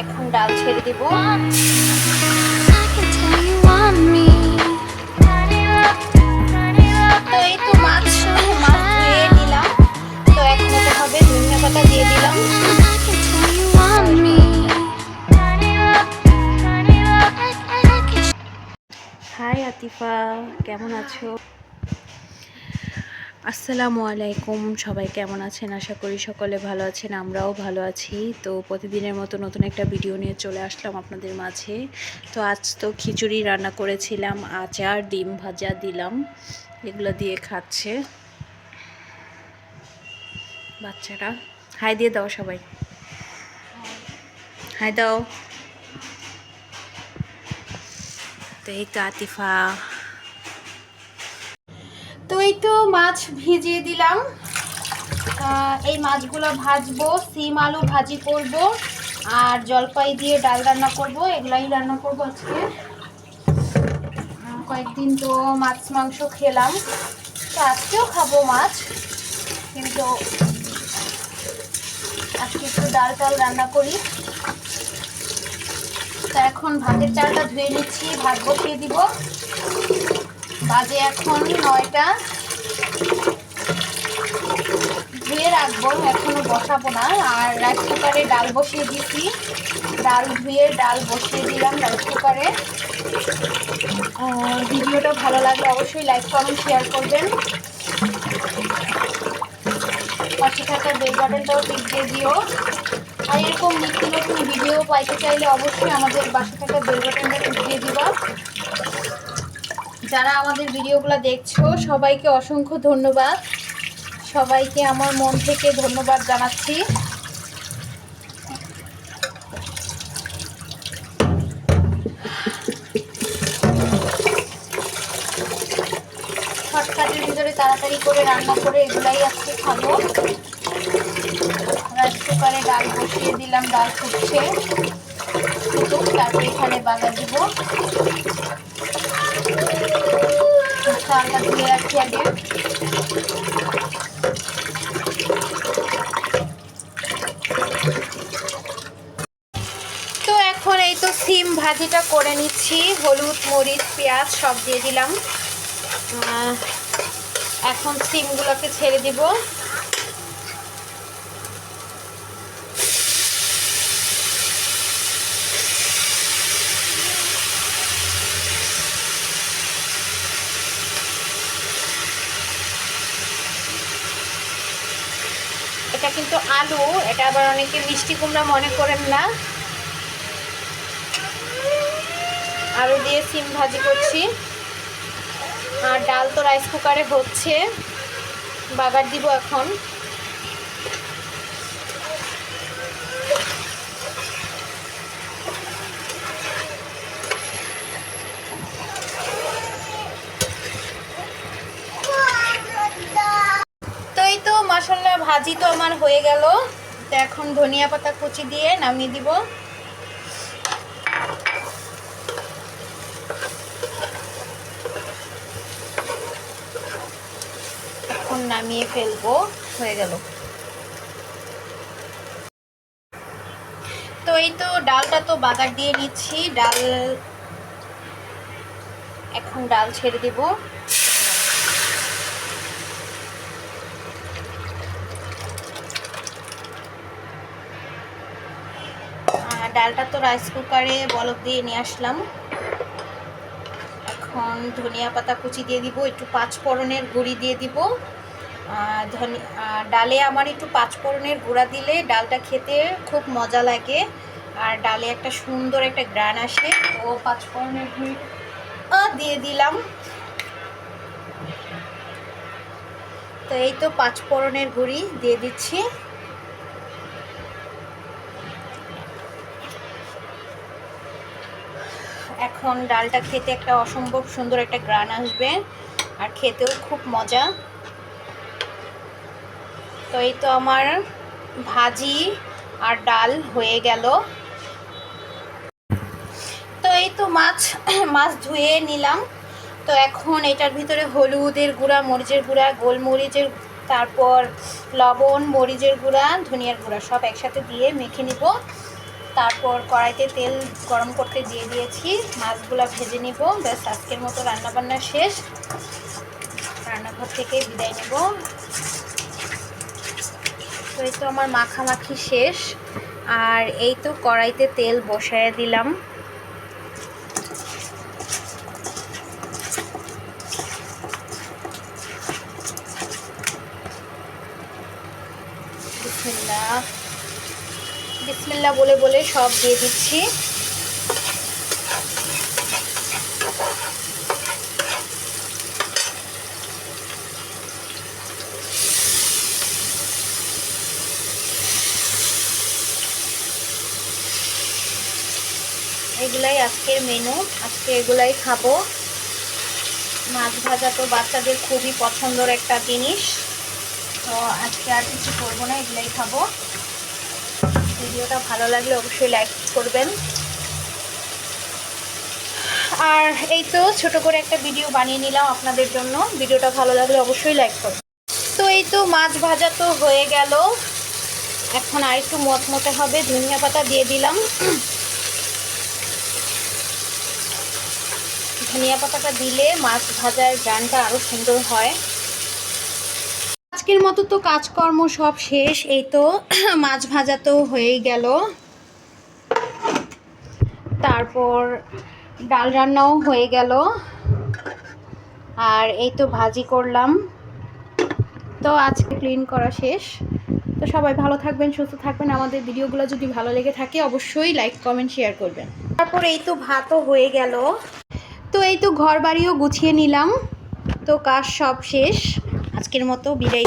এখন ডাল ছেড়ে দিব. তো তো মাছ মাছ হবে ধনিয়া দিয়ে দিলাম. হাই আতিফা, কেমন আছো আসসালামু আলাইকুম। সবাই কেমন আছেন? আশা করি সকলে ভালো আছেন, আমরাও ভালো আছি। তো প্রতিদিনের মতো নতুন একটা ভিডিও নিয়ে চলে আসলাম আপনাদের মাঝে। তো আজ তো খিচুড়ি রান্না করেছিলাম, আচার, ডিম ভাজা দিলাম। এগুলো দিয়ে খাচ্ছে বাচ্চারা। হাই দিয়ে দাও সবাই। হাই দাও। তো এই তো আতিফা তো এই তো মাছ ভিজিয়ে দিলাম। এই মাছগুলো ভাজবো, সিম আলু ভাজি করব, আর জলপাই দিয়ে ডাল রান্না করব, এগুলাই রান্না করব আজকে। কয়েকদিন তো মাছ মাংস খেলাম, তো আজকেও খাব মাছ, কিন্তু আজকে একটু ডাল টাল রান্না করি। তা এখন ভাতের চালটা ধুয়ে নিচ্ছি, ভাত বসিয়ে দিব। বাজে এখন নয়টা। ধুয়ে রাখব, এখনও বসাবো না। আর রাইস কুকারে ডাল বসিয়ে দিচ্ছি ডাল ধুয়ে ডাল বসিয়ে দিলাম রাইস কুকারে ভিডিওটা ভালো লাগলে অবশ্যই লাইক কমেন্ট শেয়ার করবেন। পাশে থাকা বেল বাটনটাও টিপ দিয়ে দিও। আর এরকম নিত্য নতুন ভিডিও পাইতে চাইলে অবশ্যই আমাদের পাশে থাকা বেল বাটনটা টিপ দিয়ে দিবা। যারা আমাদের ভিডিওগুলো দেখছ, সবাইকে অসংখ্য ধন্যবাদ। সবাইকে আমার মন থেকে ধন্যবাদ জানাচ্ছি। শর্টকাটের ভিতরে তাড়াতাড়ি করে রান্না করে এগুলাই আজকে খাব। রাইস কুকারে ডাল বসিয়ে দিলাম, ডাল ফুটছে। তারপরে এখানে বাগার দিব। চালটা তুলে রাখছি আগে তো এখন এই তো সিম ভাজিটা করে নিচ্ছি, হলুদ, মরিচ, পেঁয়াজ সব দিয়ে দিলাম। এখন সিমগুলোকে ছেড়ে দিব। কিন্তু আলু, এটা আবার অনেকে মিষ্টি কুমড়া মনে করেন না। আলু দিয়ে সিম ভাজি করছি। আর ডাল তো রাইস কুকারে হচ্ছে। বাগার দিব এখন তো এই তো মশলা ভাজি তো আমার হয়ে গেল। তো এখন ধনিয়া পাতা কুচি দিয়ে নামিয়ে দিব। এখন নামিয়ে ফেলব। হয়ে গেল। তো এই তো ডালটা তো বাগার দিয়ে নিচ্ছি। ডাল এখন ডাল ছেড়ে দিব আর ডালটা তো রাইস কুকারে বলক দিয়ে নিয়ে আসলাম। এখন ধনিয়া পাতা কুচি দিয়ে দিব, একটু পাঁচ ফোড়নের গুঁড়ি দিয়ে দিব। ধনি ডালে আমার একটু পাঁচ ফোড়নের গুঁড়া দিলে ডালটা খেতে খুব মজা লাগে। আর ডালে একটা সুন্দর একটা গ্রান আসে ও পাঁচ ফোড়নের গুঁড়ি দিয়ে দিলাম। তো এই তো পাঁচ ফোড়নের গুঁড়ি দিয়ে দিচ্ছি। এখন ডালটা খেতে একটা অসম্ভব সুন্দর একটা গ্রান আসবে আর খেতেও খুব মজা। তো এই তো আমার ভাজি আর ডাল হয়ে গেল। তো এই তো মাছ মাছ ধুয়ে নিলাম। তো এখন এটার ভিতরে হলুদের গুঁড়া, মরিচের গুঁড়া, গোলমরিচের, তারপর লবণ, মরিচের গুঁড়া, ধনিয়ার গুঁড়া সব একসাথে দিয়ে মেখে নিব। তারপর কড়াইতে তেল গরম করতে দিয়ে দিয়েছি। মাছগুলো ভেজে নিব। ব্যাস, আজকের মতো রান্নাবান্না শেষ। রান্নাঘর থেকে বিদায় নেব। তো এই তো আমার মাখামাখি শেষ। আর এই তো কড়াইতে তেল বসায় দিলাম। বিসমিল্লা বিসমিল্লা বলে বলে সব দিয়ে দিচ্ছি। এগুলাই আজকের মেনু আজকে এগুলাই খাব। মাছ ভাজা তো বাচ্চাদের খুবই পছন্দের একটা জিনিস। তো আজকে আর কিছু করব না, এগুলাই খাব। ভিডিওটা ভালো লাগলে অবশ্যই লাইক করবেন। আর এই তো ছোট করে একটা ভিডিও বানিয়ে নিলাম আপনাদের জন্য। ভিডিওটা ভালো লাগলে অবশ্যই লাইক করবেন। তো এই তো মাছ ভাজা তো হয়ে গেল। এখন আর একটু মতমতে হবে, ধনিয়া পাতা দিয়ে দিলাম। ধনিয়া পাতাটা দিলে মাছ ভাজার গানটা আরও সুন্দর হয়। আজকের মতো তো কাজকর্ম সব শেষ, এই তো মাছ ভাজা তো হয়েই গেল। তারপর ডাল রান্নাও হয়ে গেল। আর এই তো ভাজি করলাম। তো আজকে ক্লিন করা শেষ। তো সবাই ভালো থাকবেন, সুস্থ থাকবেন। আমাদের ভিডিওগুলো যদি ভালো লেগে থাকে, অবশ্যই লাইক কমেন্ট শেয়ার করবেন। তারপর এই তো ভাতও হয়ে গেল। তো এই তো ঘর বাড়িও গুছিয়ে নিলাম। তো কাজ সব শেষ। আজকের মতো বিদায়।